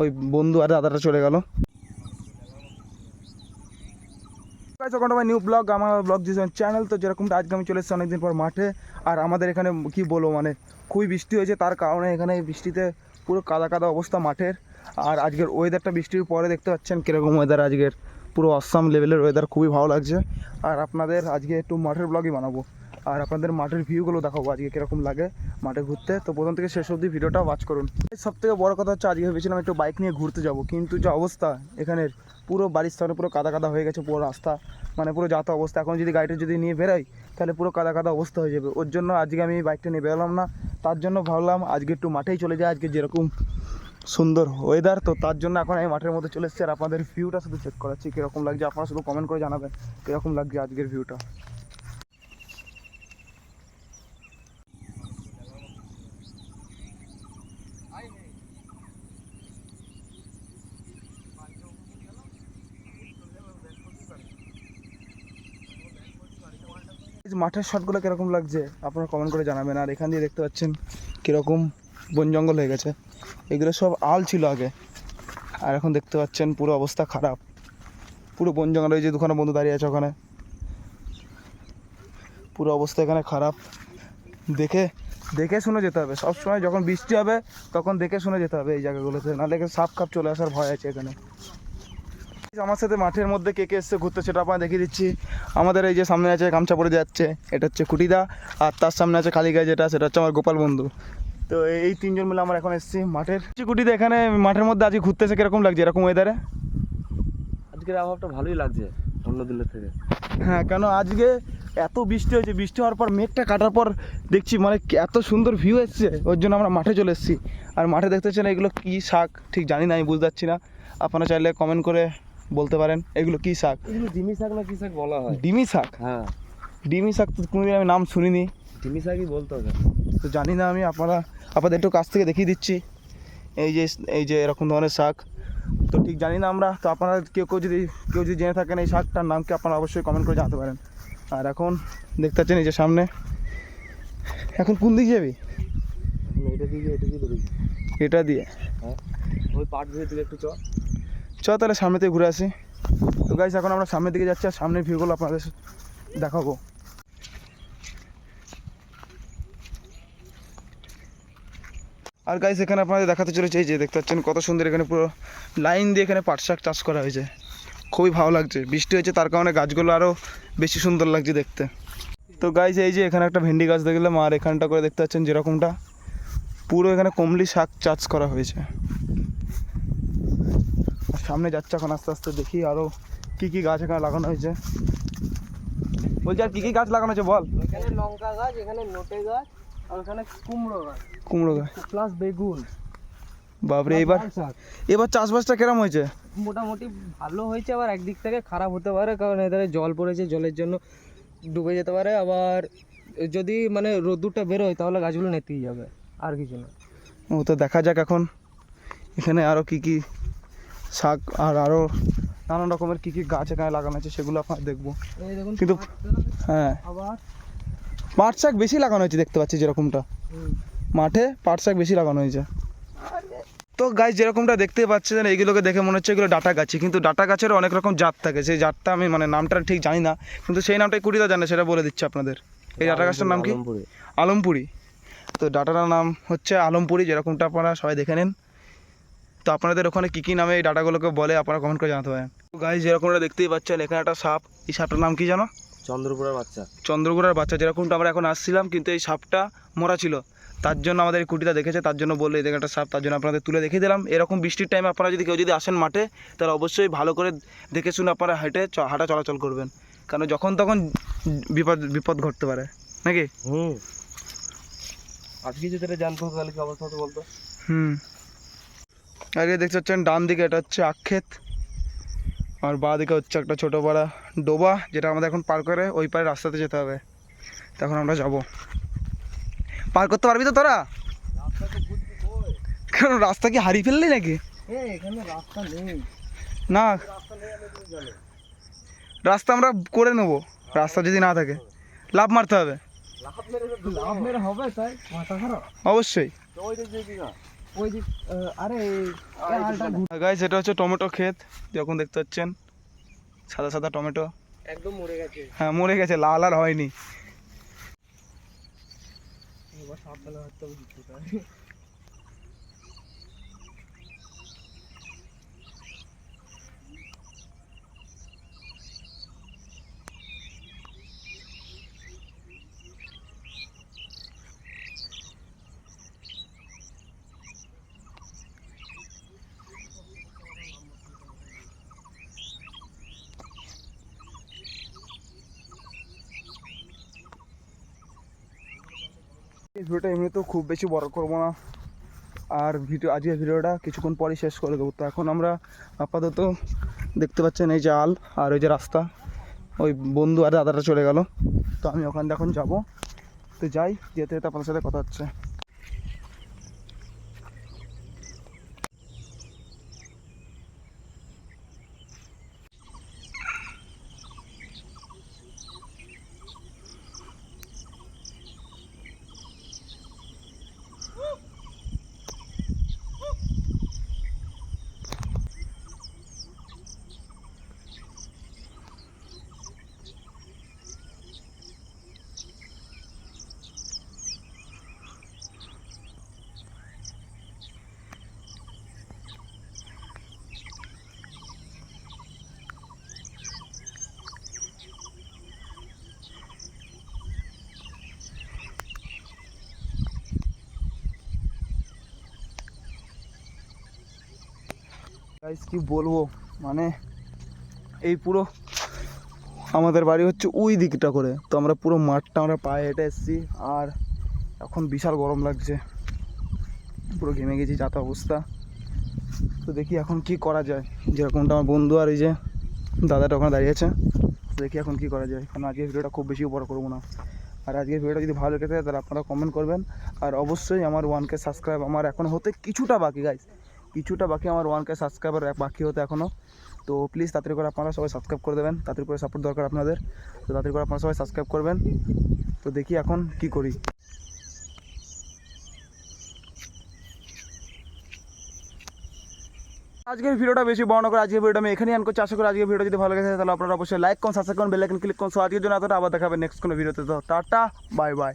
ওই বন্ধু আর দাদাটা চলে গেল। নিউ ব্লগ আমার ব্লগ যে চ্যানেল তো যেরকমটা আজকে আমি চলে এসেছি অনেকদিন পর মাঠে। আর আমাদের এখানে কি বলব মানে খুবই বৃষ্টি হয়েছে। তার কারণে এখানে বৃষ্টিতে পুরো কাদা কাদা অবস্থা মাঠের। আর আজকের ওয়েদারটা বৃষ্টির পরে দেখতে পাচ্ছেন কীরকম ওয়েদার আজকের পুরো অসাম লেভেলের ওয়েদার খুবই ভালো লাগছে। আর আপনাদের আজকে একটু মাঠের ব্লগই বানাবো। আর আপনাদের মাঠের ভিউগুলো দেখাবো আজকে কীরকম লাগে মাঠে ঘুরতে। তো প্রথম থেকে শেষ অবধি ভিডিওটা ওয়াচ করুন। সব থেকে বড় কথা হচ্ছে আজকে ভেবেছিলাম একটু বাইক নিয়ে ঘুরতে যাব, কিন্তু যে অবস্থা এখানের পুরো বাড়ির সামনে পুরো কাদা কাদা হয়ে গেছে, পুরো রাস্তা মানে পুরো যাতা অবস্থা। এখন যদি গাড়িটা যদি নিয়ে বেরোই, তাহলে পুরো কাদা কাদা অবস্থা হয়ে যাবে। ওর জন্য আজকে আমি বাইকটা নিয়ে বেরোলাম না। তার জন্য ভাবলাম আজকে একটু মাঠেই চলে যাই, আজকে যেরকম সুন্দর ওয়েদার তো তার জন্য এখন আমি মাঠের মধ্যে চলে এসেছি। আর আপনাদের ভিউটা শুধু চেক করাচ্ছি, কীরকম লাগছে আপনারা শুধু কমেন্ট করে জানাবেন, কীরকম লাগছে আজকের ভিউটা মাঠের শটগুলো কীরকম লাগছে, আপনারা কমেন্ট করে জানাবেন। আর এখান দিয়ে দেখতে পাচ্ছেন কীরকম বন জঙ্গল হয়ে গেছে। এগুলো সব আল ছিল আগে। আর এখন দেখতে পাচ্ছেন পুরো অবস্থা খারাপ। পুরো বন জঙ্গল ওই যে দুখানা বন্ধু দাঁড়িয়ে আছে ওখানে। পুরো অবস্থা এখানে খারাপ। দেখে দেখে শুনে যেতে হবে। সবসময় যখন বৃষ্টি হবে, তখন দেখে শুনে যেতে হবে এই জায়গাগুলোতে। নাহলে সাপ খাপ চলে আসার ভয় আছে এখানে। আমার সাথে মাঠের মধ্যে কে কে এসছে ঘুরতে সেটা আপনার দেখিয়ে দিচ্ছি। আমাদের এই যে সামনে আছে গামছা পরে যাচ্ছে এটা হচ্ছে কুটিদা আর তার সামনে আছে কালীগায় যেটা সেটা হচ্ছে আমার গোপাল বন্ধু। তো এই তিনজন মিলে আমরা এখন এসেছি মাঠের। কুটিদা এখানে মাঠের মধ্যে আজকে ঘুরতে এসে কীরকম লাগছে এরকম ওয়েদারে আজকের আবহাওয়াটা ভালোই লাগছে অন্য দিনের থেকে। হ্যাঁ কেন আজকে এত বৃষ্টি হয়েছে বৃষ্টি হওয়ার পর মেঘটা কাটার পর দেখছি মানে এত সুন্দর ভিউ এসছে ওর জন্য আমরা মাঠে চলে এসেছি। আর মাঠে দেখতে পাচ্ছেন এগুলো কী শাক ঠিক জানি না আমি বুঝতে পারছি না। আপনারা চাইলে কমেন্ট করে বলতে পারেন? এগুলো কী শাক? এগুলো ডিমি শাক না কি শাক বলা হয়? ডিমি শাক? হ্যাঁ। ডিমি শাক তো কোনোদিন আমি নাম শুনিনি। ডিমি শাকই বলতে হবে। তো জানি না আমি আপনারা আপনাদের একটু কাছ থেকে দেখিয়ে দিচ্ছি। এই যে এই যে এরকম ধরনের শাক। তো ঠিক জানি না আমরা তো আপনারা কেউ কেউ যদি কেউ যদি জেনে থাকেন এই শাকটার নাম কি আপনারা অবশ্যই কমেন্ট করে জানাতে পারেন। আর এখন দেখতে পাচ্ছেন এই যে সামনে। এখন কোন দিকে যাবি? এটা দিয়ে এটা দিয়ে এটা দিয়ে। হ্যাঁ। ওই পাট দিয়ে দিলে একটু চ। চ তাহলে সামনে থেকে ঘুরে আসি। তো গাইস এখন আমরা সামনের দিকে যাচ্ছি আর সামনের ভিউগুলো আপনাদের দেখাবো। আর গাইস এখানে আপনাদের দেখাতে চলেছে, এই যে দেখতে পাচ্ছেন কত সুন্দর এখানে পুরো লাইন দিয়ে এখানে পাট শাক চাষ করা হয়েছে। খুবই ভালো লাগছে, বৃষ্টি হয়েছে তার কারণে গাছগুলো আরও বেশি সুন্দর লাগছে দেখতে। তো গাইস এই যে এখানে একটা ভেন্ডি গাছ দেখলাম, আর এখানটা করে দেখতে পাচ্ছেন যেরকমটা, পুরো এখানে কমলি শাক চাষ করা হয়েছে। সামনে যাচ্ছে এখন আস্তে আস্তে দেখি আরও কী কী গাছ এখানে লাগানো হয়েছে। বলছি আর কী কী গাছ লাগানো হয়েছে বল? এখানে লঙ্কা গাছ এখানে নোটে গাছ আর এখানে কুমড়ো গাছ। কুমড়ো গাছ। প্লাস বেগুন। বাপরে এবার এবার চাষবাসটা কেরম হয়েছে? মোটামুটি ভালো হয়েছে আবার একদিক থেকে খারাপ হতে পারে কারণ এধারে জল পড়েছে জলের জন্য ডুবে যেতে পারে। আবার যদি মানে রোদ্দুরটা বেরোয় তাহলে গাছগুলো নেতেই যাবে আর কিছু না। ও তো দেখা যাক এখন। এখানে আরও কী কী শাক আর আরও নানান রকমের কী কী গাছ এখানে লাগানো আছে সেগুলো আপনারা দেখব। কিন্তু- হ্যাঁ। পাট শাক বেশি লাগানো হয়েছে দেখতে পাচ্ছি যেরকমটা। মাঠে পাট শাক বেশি লাগানো হয়েছে। তো গাছ যেরকমটা দেখতে পাচ্ছেন এইগুলোকে দেখে মনে হচ্ছে এগুলো ডাটা গাছি। কিন্তু ডাটা গাছের অনেক রকম জাত থাকে। সেই জাতটা আমি মানে নামটা ঠিক জানি না কিন্তু সেই নামটাই কুড়িটা জানে সেটা বলে দিচ্ছি আপনাদের। এই ডাটা গাছটার নাম কি? আলমপুরি। তো ডাটাটার নাম হচ্ছে আলমপুরি যেরকমটা আপনারা সবাই দেখে নেন। তো আপনাদের ওখানে কী কী নামে এই ডাটাগুলোকে বলে আপনারা কমেন্ট করে জানাতে পারেন। তো গাছ যেরকমটা দেখতেই পাচ্ছেন এখানে একটা সাপ। এই সাপটার নাম কি জানো? চন্দ্রপুরের বাচ্চা। চন্দ্রগুড়ার বাচ্চা। যেরকমটা আমরা এখন আসছিলাম কিন্তু এই সাপটা মরা ছিল। তার জন্য আমাদের এই কুটিটা দেখেছে তার জন্য বলল এই একটা সাপ। তার জন্য আপনাদের তুলে দেখিয়ে দিলাম। এরকম বৃষ্টির টাইমে আপনারা যদি কেউ যদি আসেন মাঠে তাহলে অবশ্যই ভালো করে দেখে শুনে আপনারা হেঁটে হাঁটা চলাচল করবেন। কারণ যখন তখন বিপদ বিপদ ঘটতে পারে। নাকি? হুম। আজকে যদি জানতো তাহলে কি অবস্থা হতো বলতো? হুম। আর এই দেখতে পাচ্ছেন ডান দিকে এটা হচ্ছে আক্ষেত আর বাঁ দিকে হচ্ছে একটা ছোটো পাড়া ডোবা যেটা আমাদের এখন পার করে ওই পারে রাস্তাতে যেতে হবে। তখন আমরা যাব। পার করতে পারবি তো তোরা? কেন রাস্তা কি হারিয়ে ফেললি নাকি? নেই। না। রাস্তা আমরা করে নেব রাস্তা যদি না থাকে। লাভ মারতে হবে। অবশ্যই। ওই যে আরে গাইস এটা হচ্ছে টমেটো ক্ষেত যখন দেখতে পাচ্ছেন সাদা সাদা টমেটো। একদম মরে গেছে। হ্যাঁ মরে গেছে লাল আর হয়নি। এবার সাবধানে এই ভিডিওটা এমনিতেও খুব বেশি বড় করব না। আর ভিডিও, আজকের ভিডিওটা কিছুক্ষণ পরে শেষ করে দেবো। তো এখন আমরা আপাতত দেখতে পাচ্ছেন এই যে আল আর ওই যে রাস্তা। ওই বন্ধু আর দাদাটা চলে গেল। তো আমি ওখান এখন যাব। তো যাই, যেতে যেতে আপনার সাথে কথা হচ্ছে। গাইস কি বলব? মানে এই পুরো আমাদের বাড়ি হচ্ছে ওই দিকটা করে। তো আমরা পুরো মাঠটা আমরা পায়ে হেঁটে এসেছি আর এখন বিশাল গরম লাগছে। পুরো ঘেমে গেছি যাতা অবস্থা। তো দেখি এখন কি করা যায়। যেরকমটা আমার বন্ধু আর এই যে দাদাটা ওখানে দাঁড়িয়েছে দেখি এখন কি করা যায়। কারণ আজকের ভিডিওটা খুব বেশি বড় করব না। আর আজকের ভিডিওটা যদি ভালো লেগে থাকে, তাহলে আপনারা কমেন্ট করবেন। আর অবশ্যই আমার ওয়ানকে সাবস্ক্রাইব আমার এখন হতে কিছুটা বাকি গাইস কিছুটা বাকি আমার ওয়ান কে সাবস্ক্রাইবার বাকি হতে এখনও তো প্লিজ তাড়াতাড়ি করে আপনারা সবাই সাবস্ক্রাইব করে দেবেন। তাড়াতাড়ি করে সাপোর্ট দরকার আপনাদের। তো তাড়াতাড়ি করে আপনারা সবাই সাবস্ক্রাইব করবেন। তো দেখি এখন কি করি। আজকের ভিডিওটা বেশি বর্ণনা করে আজকের ভিডিওটা আমি এখানেই আন করছি। আশা করি আজকের ভিডিও যদি ভালো লাগে তাহলে আপনারা অবশ্যই লাইক করুন সাবস্ক্রাইব করুন বেল আইকন ক্লিক করুন। সো আজকের জন্য এতটা, আবার দেখাবেন নেক্সট কোনো ভিডিওতে। তো টাটা বাই বাই